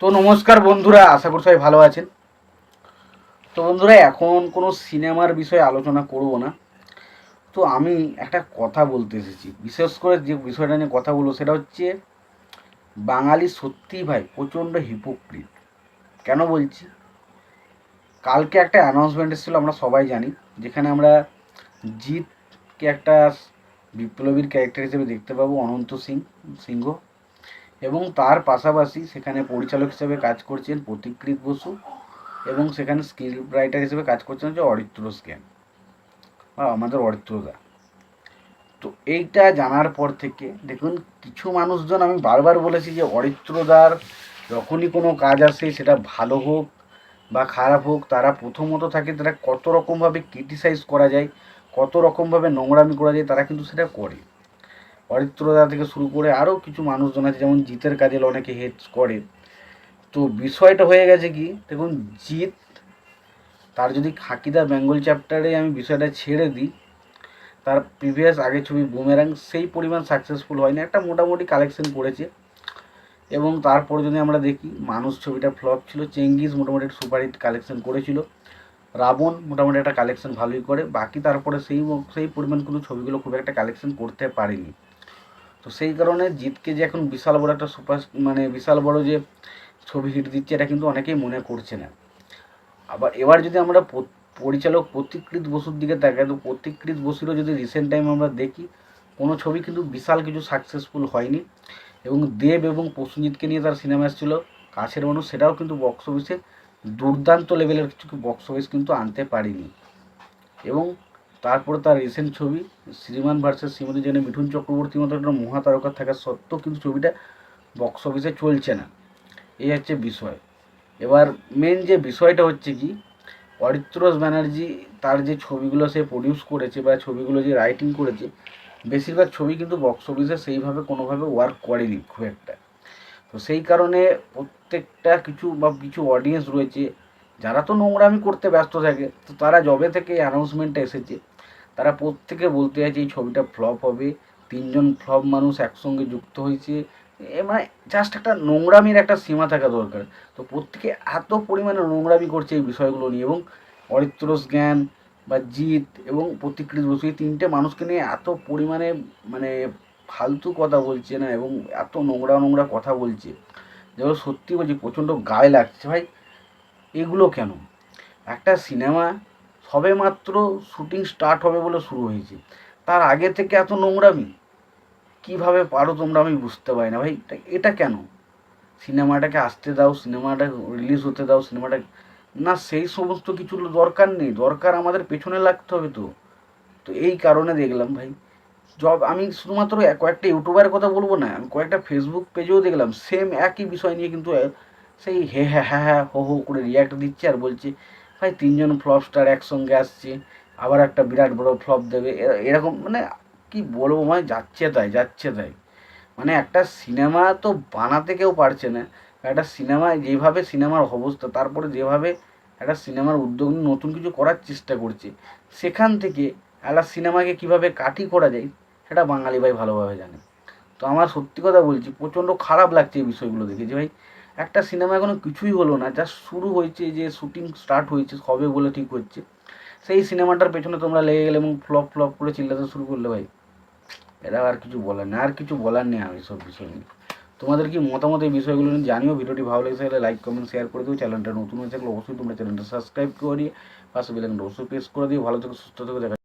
তো নমস্কার বন্ধুরা, আশা করি সবাই ভালো আছেন। তো বন্ধুরা, এখন কোনো সিনেমার বিষয়ে আলোচনা করব না। তো আমি একটা কথা বলতে এসেছি। বিশেষ করে যে বিষয়টা নিয়ে কথা বলব সেটা হচ্ছে, বাঙালি সত্যিই ভাই প্রচণ্ড হিপোক্রিট কেন বলছি? কালকে একটা অ্যানাউন্সমেন্ট এসেছিল, আমরা সবাই জানি, যেখানে আমরা জিতকে একটা বিপ্লবীর ক্যারেক্টার হিসেবে দেখতে পাবো, অনন্ত সিং, সিংহ। এবং তার পাশাপাশি সেখানে পরিচালক হিসেবে কাজ করছেন প্রতিকৃত বসু এবং সেখানে স্ক্রিপ্ট রাইটার হিসেবে কাজ করছেন হচ্ছে অরিত্র স্ক্যান বা আমাদের অরিত্রদা তো এইটা জানার পর থেকে দেখুন, কিছু মানুষজন আমি বারবার বলেছি যে অরিত্রদার যখনই কোনো কাজ আসে সেটা ভালো হোক বা খারাপ হোক, তারা প্রথমত থাকে তারা কত রকমভাবে ক্রিটিসাইজ করা যায়, কত রকমভাবে নোংরামি করা যায়, তারা কিন্তু সেটা করে। অরিত্রদা থেকে শুরু করে আরও কিছু মানুষজন আছে, যেমন জিতের কাজে অনেকে হেট করে। তো বিষয়টা হয়ে গেছে কি, দেখুন, জিত, তার যদি খাকিদা বেঙ্গল চ্যাপ্টারে আমি বিষয়টা ছেড়ে দিই, তার প্রিভিয়াস আগে ছবি বুমেরাং সেই পরিমাণ সাকসেসফুল হয়নি, একটা মোটামুটি কালেকশন করেছে। এবং তারপর যদি আমরা দেখি, মানুষ ছবিটা ফ্লপ ছিল, চেঙ্গিস মোটামুটি সুপারহিট কালেকশন করেছিল, রাবণ মোটামুটি একটা কালেকশন ভালোই করে, বাকি তারপরে সেই সেই পরিমাণ কিন্তু ছবিগুলো খুব একটা কালেকশন করতে পারেনি। তো সেই কারণে জিতকে যে এখন বিশাল বড় একটা সুপার মানে বিশাল বড় যে ছবি হিট দিচ্ছে, এটা কিন্তু অনেকেই মনে করছে না। আবার এবার যদি আমরা পরিচালক প্রতিকৃত বসুর দিকে তাকাই, তো প্রতিকৃত বসুরও যদি রিসেন্ট টাইম আমরা দেখি, কোনো ছবি কিন্তু বিশাল কিছু সাকসেসফুল হয়নি। এবং দেব এবং প্রসেনজিৎকে নিয়ে তার সিনেমা এসেছিল, কাছের মানুষ, সেটাও কিন্তু বক্স অফিসে দুর্দান্ত লেভেলের কিছু বক্স অফিস কিন্তু আনতে পারিনি। এবং তারপরে তার রিসেন্ট ছবি, শ্রীমান ভার্সেস শ্রীমতী যেখানে মিঠুন চক্রবর্তীর মতো একটা মহাতারকা থাকা সত্ত্বেও কিন্তু ছবিটা বক্স অফিসে চলছে না। এই হচ্ছে বিষয়। এবার মেন যে বিষয়টা হচ্ছে কি, অরিত্রস ব্যানার্জি তার যে ছবিগুলো সে প্রডিউস করেছে বা ছবিগুলো যে রাইটিং করেছে, বেশিরভাগ ছবি কিন্তু বক্স অফিসে সেইভাবে কোনোভাবে ওয়ার্ক করেনি খুব একটা। তো সেই কারণে প্রত্যেকটা কিছু বা কিছু অডিয়েন্স রয়েছে যারা তো নোংরামি করতে ব্যস্ত থাকে, তো তারা জবে থেকে অ্যানাউন্সমেন্টটা এসেছে। তারা প্রত্যেকে বলতে আছে এই ছবিটা ফ্লপ হবে। তিনজন ফ্লপ মানুষ একসঙ্গে যুক্ত হয়েছে। এ মানে জাস্ট একটা নোংরামির একটা সীমা থাকা দরকার। তো প্রত্যেকে এত পরিমাণে নোংরামি করছে এই বিষয়গুলো নিয়ে এবং অরিত্রস জ্ঞান বা জিৎ এবং প্রতিকৃত বসু, এই তিনটে মানুষকে নিয়ে এত পরিমাণে মানে ফালতু কথা বলছে না এবং এত নোংরা নোংরা কথা বলছে। যেগুলো সত্যি বলছি, প্রচণ্ড গায়ে লাগছে। ভাই এগুলো কেন? একটা সিনেমা সবে মাত্র শুটিং স্টার্ট হবে বলে শুরু হয়েছে। তার আগে থেকে এত নোংরামি? কীভাবে পারো তোমরা আমি বুঝতে পারি না ভাই। এটা- কেন? সিনেমাটাকে আসতে দাও, সিনেমাটা রিলিজ হতে দাও, সিনেমাটা না সেই সমস্ত কিছু দরকার নেই। দরকার আমাদের পেছনে লাগতে হবে তো। তো এই কারণে দেখলাম ভাই। জব আমি শুধুমাত্র কয়েকটা ইউটিউবারের কথা বলব না, আমি কয়েকটা ফেসবুক পেজেও দেখলাম। সেম একই বিষয় নিয়ে কিন্তু সেই হে হ্যাঁ হ্যাঁ হ্যাঁ হো হো করে রিয়াক্ট দিচ্ছে আর বলছে, ভাই, তিনজন ফ্লপ স্টার একসঙ্গে আসছে, আবার একটা বিরাট বড় ফ্লপ দেবে। এরকম মানে কি বলব মানে যাচ্ছে তাই যাচ্ছে তাই। মানে একটা সিনেমা তো বানাতে কেউ পারছে না। একটা সিনেমা যেভাবে সিনেমার অবস্থা, তারপরে যেভাবে একটা সিনেমার উদ্যোগ নতুন কিছু করার চেষ্টা করছে, সেখান থেকে একটা সিনেমাকে কীভাবে কাটি করা যায়, সেটা বাঙালি ভাই ভালোভাবে জানে। তো আমার সত্যি কথা বলছি, প্রচণ্ড খারাপ লাগছে এই বিষয়গুলো দেখে যে ভাই একটা সিনেমা এখনও কিছুই হলো না জাস্ট শুরু হয়েছে যে শুটিং স্টার্ট হয়েছে, হবে বলে ঠিক হচ্ছে। সেই সিনেমাটার পেছনে তোমরা লেগে গেলে এবং ফ্লপ ফ্লপ করে চিল্লাতে শুরু করলে ভাই এটা আর কিছু বলার নেই, আর কিছু বলার নেই আমি সব বিষয় নিয়ে। তোমাদের কি মতামত এই বিষয়গুলো নিয়ে জানিও, ভিডিওটি ভালো লেগেছে থাকলে লাইক কমেন্ট শেয়ার করে দিও চ্যানেলটা নতুন হয়ে থাকলে অবশ্যই তোমরা চ্যানেলটা সাবস্ক্রাইব করে দিয়ে পাশে বেলাইকনটা অবশ্যই প্রেস করে দিও। ভালো থেকে, সুস্থ থেকে, দেখা